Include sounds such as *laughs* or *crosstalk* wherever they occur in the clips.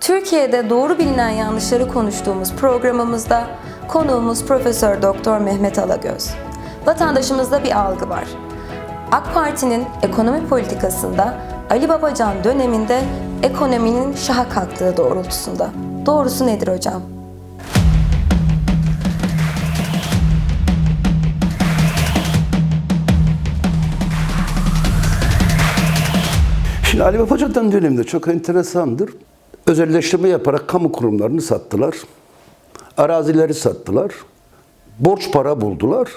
Türkiye'de doğru bilinen yanlışları konuştuğumuz programımızda konuğumuz Profesör Doktor Mehmet Alagöz. Vatandaşımızda bir algı var. AK Parti'nin ekonomi politikasında Ali Babacan döneminde ekonominin şaha kalktığı doğrultusunda. Doğrusu nedir hocam? Şimdi Ali Babacan'dan döneminde çok enteresandır. Özelleştirme yaparak kamu kurumlarını sattılar. Arazileri sattılar. Borç para buldular.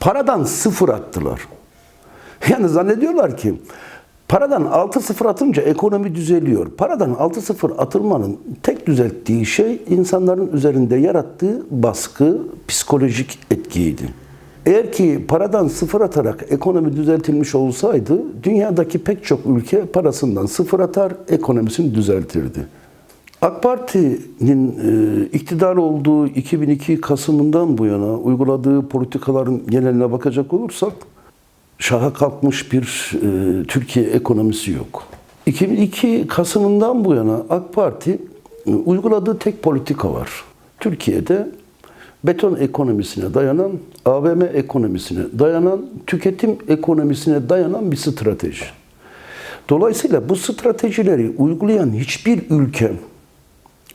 Paradan sıfır attılar. *laughs* Yani zannediyorlar ki paradan 6 sıfır atınca ekonomi düzeliyor. Paradan 6 sıfır atılmanın tek düzelttiği şey insanların üzerinde yarattığı baskı, psikolojik etkiydi. Eğer ki paradan sıfır atarak ekonomi düzeltilmiş olsaydı dünyadaki pek çok ülke parasından sıfır atar, ekonomisini düzeltirdi. AK Parti'nin e, iktidar olduğu 2002 Kasım'ından bu yana uyguladığı politikaların geneline bakacak olursak şaha kalkmış bir e, Türkiye ekonomisi yok. 2002 Kasım'ından bu yana AK Parti e, uyguladığı tek politika var. Türkiye'de beton ekonomisine dayanan, AVM ekonomisine dayanan, tüketim ekonomisine dayanan bir strateji. Dolayısıyla bu stratejileri uygulayan hiçbir ülke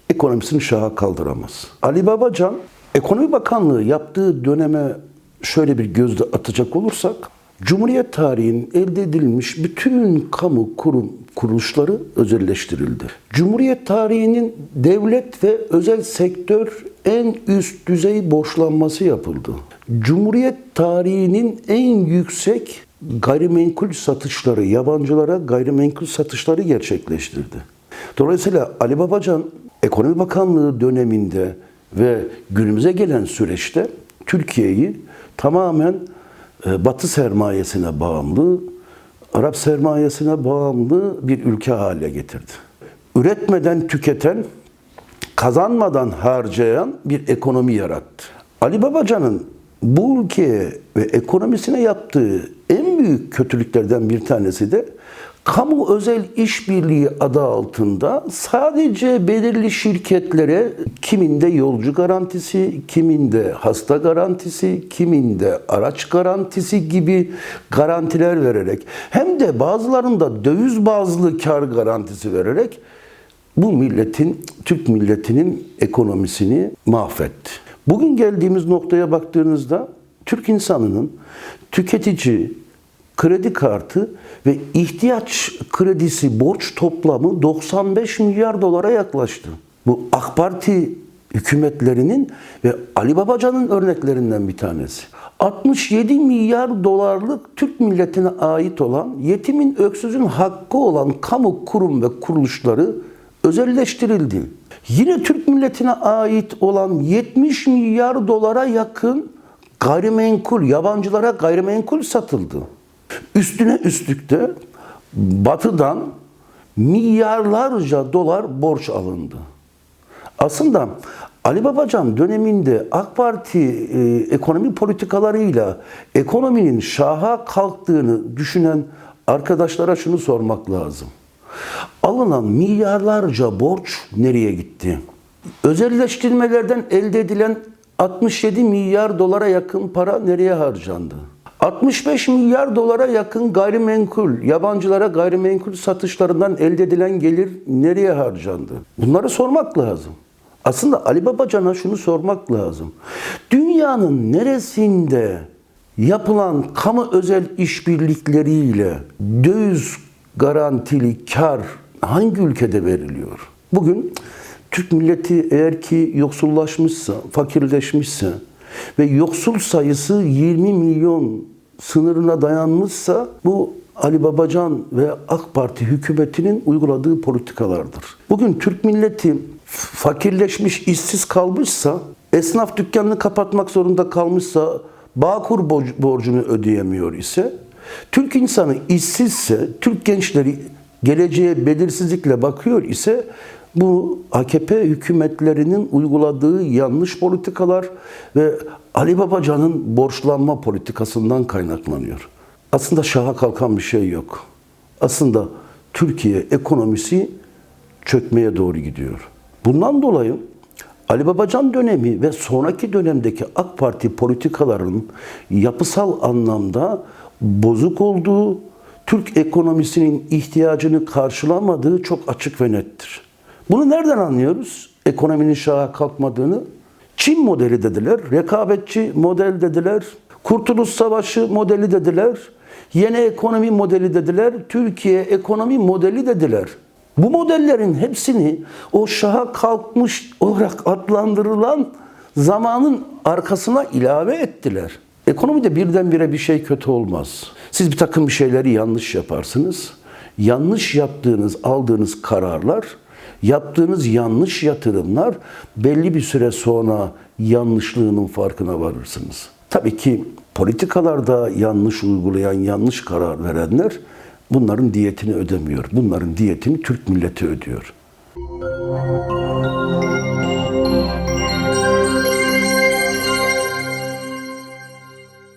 ekonomisini şaha kaldıramaz. Ali Babacan Ekonomi Bakanlığı yaptığı döneme şöyle bir gözde atacak olursak Cumhuriyet tarihinin elde edilmiş bütün kamu kurum kuruluşları özelleştirildi. Cumhuriyet tarihinin devlet ve özel sektör en üst düzey borçlanması yapıldı. Cumhuriyet tarihinin en yüksek gayrimenkul satışları, yabancılara gayrimenkul satışları gerçekleştirdi. Dolayısıyla Ali Babacan Ekonomi Bakanlığı döneminde ve günümüze gelen süreçte Türkiye'yi tamamen e, Batı sermayesine bağımlı, Arap sermayesine bağımlı bir ülke haline getirdi. Üretmeden tüketen, kazanmadan harcayan bir ekonomi yarattı. Ali Babacan'ın bu ülkeye ve ekonomisine yaptığı en büyük kötülüklerden bir tanesi de kamu özel işbirliği adı altında sadece belirli şirketlere kiminde yolcu garantisi, kiminde hasta garantisi, kiminde araç garantisi gibi garantiler vererek hem de bazılarında döviz bazlı kar garantisi vererek bu milletin, Türk milletinin ekonomisini mahvetti. Bugün geldiğimiz noktaya baktığınızda Türk insanının tüketici, kredi kartı ve ihtiyaç kredisi borç toplamı 95 milyar dolara yaklaştı. Bu AK Parti hükümetlerinin ve Ali Babacan'ın örneklerinden bir tanesi. 67 milyar dolarlık Türk milletine ait olan yetimin öksüzün hakkı olan kamu kurum ve kuruluşları özelleştirildi. Yine Türk milletine ait olan 70 milyar dolara yakın gayrimenkul, yabancılara gayrimenkul satıldı. Üstüne üstlükte batıdan milyarlarca dolar borç alındı. Aslında Ali Babacan döneminde AK Parti e, ekonomi politikalarıyla ekonominin şaha kalktığını düşünen arkadaşlara şunu sormak lazım. Alınan milyarlarca borç nereye gitti? Özelleştirmelerden elde edilen 67 milyar dolara yakın para nereye harcandı? 65 milyar dolara yakın gayrimenkul, yabancılara gayrimenkul satışlarından elde edilen gelir nereye harcandı? Bunları sormak lazım. Aslında Ali Babacan'a şunu sormak lazım. Dünyanın neresinde yapılan kamu özel işbirlikleriyle döviz garantili kar hangi ülkede veriliyor? Bugün Türk milleti eğer ki yoksullaşmışsa, fakirleşmişse ve yoksul sayısı 20 milyon sınırına dayanmışsa bu Ali Babacan ve AK Parti hükümetinin uyguladığı politikalardır. Bugün Türk milleti fakirleşmiş, işsiz kalmışsa, esnaf dükkanını kapatmak zorunda kalmışsa, Bağkur borcunu ödeyemiyor ise, Türk insanı işsizse, Türk gençleri geleceğe belirsizlikle bakıyor ise bu AKP hükümetlerinin uyguladığı yanlış politikalar ve Ali Babacan'ın borçlanma politikasından kaynaklanıyor. Aslında şaha kalkan bir şey yok. Aslında Türkiye ekonomisi çökmeye doğru gidiyor. Bundan dolayı Ali Babacan dönemi ve sonraki dönemdeki AK Parti politikalarının yapısal anlamda bozuk olduğu, Türk ekonomisinin ihtiyacını karşılamadığı çok açık ve nettir. Bunu nereden anlıyoruz? Ekonominin şaha kalkmadığını. Çin modeli dediler, rekabetçi model dediler, Kurtuluş Savaşı modeli dediler, yeni ekonomi modeli dediler, Türkiye ekonomi modeli dediler. Bu modellerin hepsini o şaha kalkmış olarak adlandırılan zamanın arkasına ilave ettiler. Ekonomide birdenbire bir şey kötü olmaz. Siz bir takım bir şeyleri yanlış yaparsınız. Yanlış yaptığınız, aldığınız kararlar, yaptığınız yanlış yatırımlar belli bir süre sonra yanlışlığının farkına varırsınız. Tabii ki politikalarda yanlış uygulayan, yanlış karar verenler bunların diyetini ödemiyor. Bunların diyetini Türk milleti ödüyor.